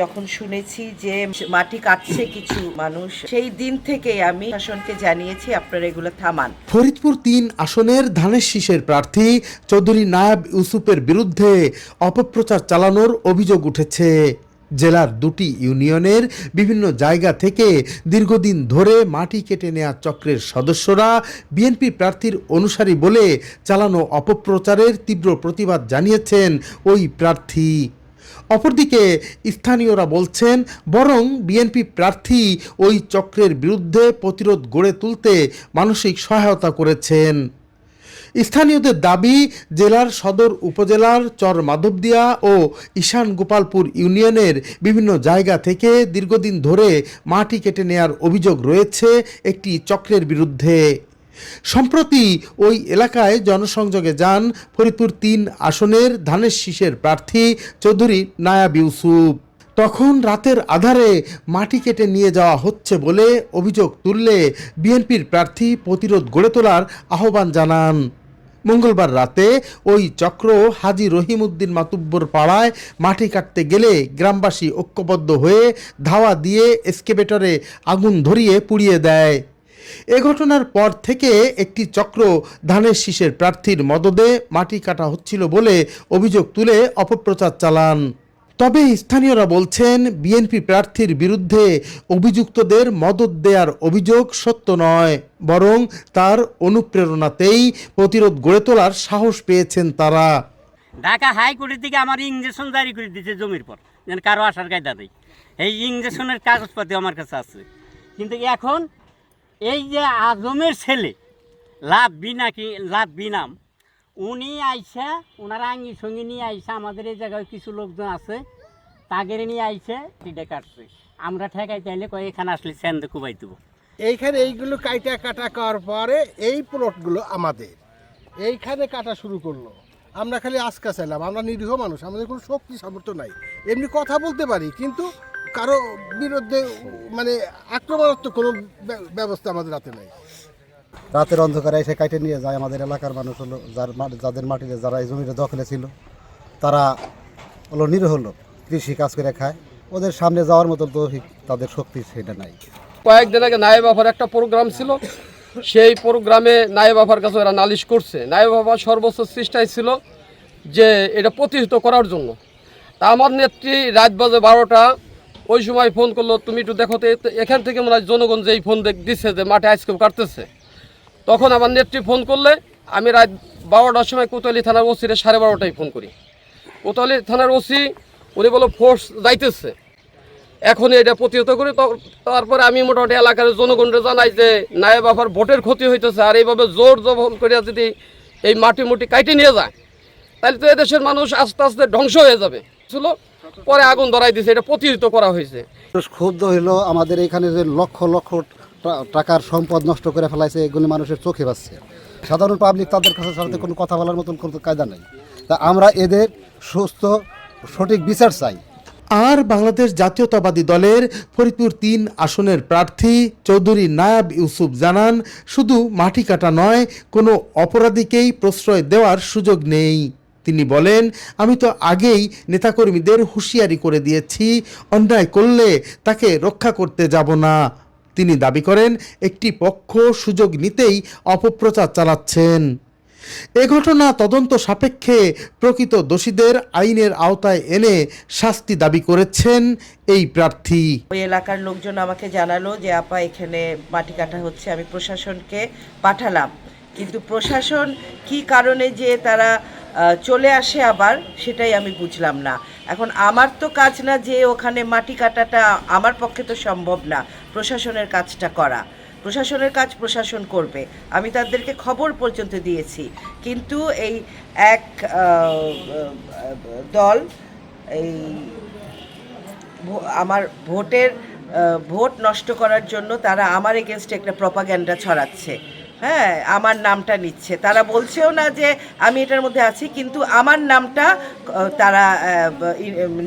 যখন শুনেছি যে মাটি কাটছে কিছু মানুষ, সেই দিন থেকে আমি শাসনকে জানিয়েছি, আপনারা এগুলো থামান। ফরিদপুর তিন আসনের ধানের শীষের প্রার্থী চৌধুরী নায়াব ইউসুফের বিরুদ্ধে অপপ্রচার চালানোর অভিযোগ উঠেছে। জেলার দুটি ইউনিয়নের বিভিন্ন জায়গা থেকে দীর্ঘদিন ধরে মাটি কেটে নেওয়া চক্রের সদস্যরা বিএনপি প্রার্থীর অনুসারী বলে চালানো অপপ্রচারের তীব্র প্রতিবাদ জানিয়েছেন ওই প্রার্থী। অপরদিকে স্থানীয়রা বলছেন, বরং বিএনপি প্রার্থী ওই চক্রের বিরুদ্ধে প্রতিরোধ গড়ে তুলতে মানসিক সহায়তা করেছেন। স্থানীয়দের দাবি, জেলার সদর উপজেলার চর মাধবদিয়া ও ঈশান গোপালপুর ইউনিয়নের বিভিন্ন জায়গা থেকে দীর্ঘদিন ধরে মাটি কেটে নেয়ার অভিযোগ রয়েছে একটি চক্রের বিরুদ্ধে। সম্প্রতি ওই এলাকায় জনসংযোগে যান ফরিদপুর তিন আসনের ধানের শীষের প্রার্থী চৌধুরী নায়াব ইউসুফ। তখন রাতের আধারে মাটি কেটে নিয়ে যাওয়া হচ্ছে বলে অভিযোগ তুললে বিএনপির প্রার্থী প্রতিরোধ গড়ে তোলার আহ্বান জানান। মঙ্গলবার রাতে ওই চক্র হাজি রহিমউদ্দিন মাতুব্বর পাড়ায় মাটি কাটতে গেলে গ্রামবাসী ঐক্যবদ্ধ হয়ে ধাওয়া দিয়ে এসকেভেটরে আগুন ধরিয়ে পুড়িয়ে দেয়। এ ঘটনার পর থেকে একটি চক্র ধানের শীষের প্রার্থীর মদদে মাটি কাটা হচ্ছিল বলে অভিযোগ তুলে অপপ্রচার চালান। তবে স্থানীয়রা বলছেন, বিএনপি প্রার্থীর বিরুদ্ধে অভিযুক্তদের মদত দেওয়ার অভিযোগ সত্য নয়, বরং তার অনুপ্রেরণাতেই প্রতিরোধ গড়ে তোলার সাহস পেয়েছেন তারা। ঢাকা হাইকোর্টের দিকে আমার ইঞ্জেকশন জারি করে দিয়েছে জমির পর, যেন কারও আসার কায়দা নেই। এই ইঞ্জেকশনের কাগজপাতি আমার কাছে আছে। কিন্তু এখন এই যে আজমের ছেলে লাভ বিনা কি লাভ বিনাম উনি আইসা ওনারা আঙ্গি সঙ্গে নিয়ে আইসা, আমাদের এই জায়গায় কিছু লোকজন আছে, তাগেরে নিয়ে আইসে টিডে কাটছে। আমরা ঠেকাই চাইলে কয়, এখানে আসলে স্যান্ডে কুবাই দেবো। এইখানে এইগুলো কাইটা কাটা করার পরে এই প্লটগুলো আমাদের। এইখানে কাটা শুরু করল। আমরা খালি আজকা চাইলাম, আমরা নিরীহ মানুষ, আমাদের কোনো শক্তি সামর্থ্য নাই। এমনি কথা বলতে পারি, কিন্তু কারও বিরুদ্ধে মানে আক্রমণাত্মক কোনো ব্যবস্থা আমাদের রাতে নাই। রাতের অন্ধকারে এসে কাটে নিয়ে যায় আমাদের এলাকার মানুষ হলো যার যাদের মাটিতে যারা এই জমিটা দখলে ছিল তারা হলো নিরীহ লোক কৃষি কাজ করে খায়। ওদের সামনে যাওয়ার মতো তো তাদের শক্তি সেটা নাই। কয়েকদিন আগে নায়েব আফার একটা প্রোগ্রাম ছিল সেই প্রোগ্রামে নায়েব আফার কাছে ওরা নালিশ করছে। নায়েব আফা সর্বোচ্চ চেষ্টায় ছিল যে এটা প্রতিহিত করার জন্য। তা আমার নেত্রী রাত বাজে বারোটা ওই সময় ফোন করল, তুমি একটু দেখো তো এখান থেকে মনে হয় জনগণ যেই ফোন দেখ দিচ্ছে যে মাঠে আইসক্রিম কাটতেছে। তখন আমার নেত্রী ফোন করলে, আমি রাত বারোটার সময় কোতোয়ালি থানার ওসিরে সাড়ে বারোটায় ফোন করি। কোতোয়ালি থানার ওসি, উনি বলো ফোর্স যাইতেছে। এখন এটা প্রতিহত করি তারপরে আমি মোটামুটি এলাকার জনগণকে জানাই যে, নায়েব আফার ভোটের ক্ষতি হইতেছে, আর এইভাবে জোর জবল করে যদি এই মাটি মুটি কাইটে নিয়ে যায় তাহলে তো এদেশের মানুষ আস্তে আস্তে ধ্বংস হয়ে যাবে। ছিল পরে আগুন ধরাই দিছে এটা প্রতিহিত করা হয়েছে। ক্ষুব্ধ হইল আমাদের এখানে যে লক্ষ লক্ষ টাকার সম্পদ নষ্ট করে ফেলাইছে এগুলি মানুষের চোখে পাচ্ছে সাধারণ পাবলিক তাদের কাছে সাথে কোনো কথা বলার মতন কোনো কায়দা নেই। তা আমরা এদের সুস্থ সঠিক বিচার চাই। আর বাংলাদেশ জাতীয়তাবাদী দলের ফরিদপুর তিন আসনের প্রার্থী চৌধুরী নায়াব ইউসুফ জানান শুধু মাটি কাটা নয় কোনো অপরাধীকেই প্রশ্রয় দেওয়ার সুযোগ নেই। তিনি বলেন, আমি তো আগেই নেতাকর্মীদের হুঁশিয়ারি করে দিয়েছি, অন্যায় করলে তাকে রক্ষা করতে যাব না। তিনি দাবি করেন, একটি পক্ষ সুযোগ নিতেই অপপ্রচার চালাচ্ছেন। এ ঘটনা তদন্ত সাপেক্ষে প্রকৃত দোষীদের আইনের আওতায় এনে শাস্তি দাবি করেছেন এই প্রার্থী। ওই এলাকার লোকজন আমাকে জানালো যে, আপা, এখানে মাটি কাটা হচ্ছে, আমি প্রশাসনকে পাঠালাম। কিন্তু প্রশাসন কি কারণে যে তারা চলে আসে আবার, সেটাই আমি বুঝলাম না। এখন আমার তো কাজ না যে ওখানে মাটি কাটাটা আমার পক্ষে তো সম্ভব না, প্রশাসনের কাজটা করা। প্রশাসনের কাজ প্রশাসন করবে। আমি তাদেরকে খবর পর্যন্ত দিয়েছি। কিন্তু এই এক দল, এই আমার ভোটের ভোট নষ্ট করার জন্য তারা আমার এগেনস্টে একটা প্রপাগ্যান্ডা ছড়াচ্ছে। হ্যাঁ আমার নামটা নিচ্ছে। তারা বলছেও না যে আমি এটার মধ্যে আছি, কিন্তু আমার নামটা তারা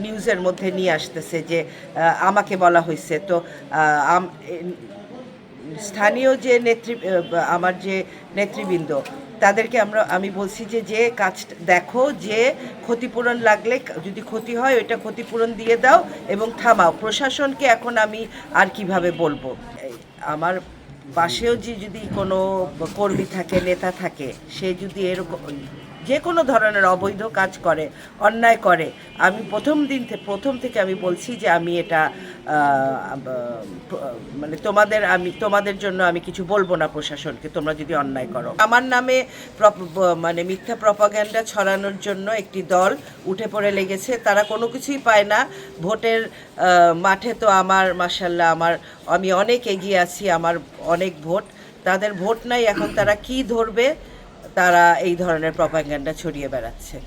নিউজের মধ্যে নিয়ে আসতেছে যে আমাকে বলা হয়েছে। তো স্থানীয় যে নেতৃ আমার যে নেতৃবৃন্দ, তাদেরকে আমরা, আমি বলছি যে যে কাজ দেখো যে ক্ষতিপূরণ লাগলে, যদি ক্ষতি হয়, ওইটা ক্ষতিপূরণ দিয়ে দাও এবং থামাও। প্রশাসনকে এখন আমি আর কীভাবে বলব? আমার পাশেও যে যদি কোনো কর্মী থাকে নেতা থাকে সে যদি এরকম যে কোনো ধরনের অবৈধ কাজ করে, অন্যায় করে। আমি প্রথম দিন থেকে প্রথম থেকে আমি বলছি যে আমি এটা মানে তোমাদের আমি, তোমাদের জন্য আমি কিছু বলব না প্রশাসনকে, তোমরা যদি অন্যায় করো। আমার নামে মানে মিথ্যা প্রপাগ্যান্ডা ছড়ানোর জন্য একটি দল উঠে পড়ে লেগেছে। তারা কোনো কিছুই পায় না। ভোটের মাঠে তো আমার মাসাল্লাহ আমার, আমি অনেক এগিয়ে আছি, আমার অনেক ভোট। তাদের ভোট নাই, এখন তারা কি ধরবে? তারা এই ধরনের প্রপাগ্যান্ডা ছড়িয়ে বেড়াচ্ছে।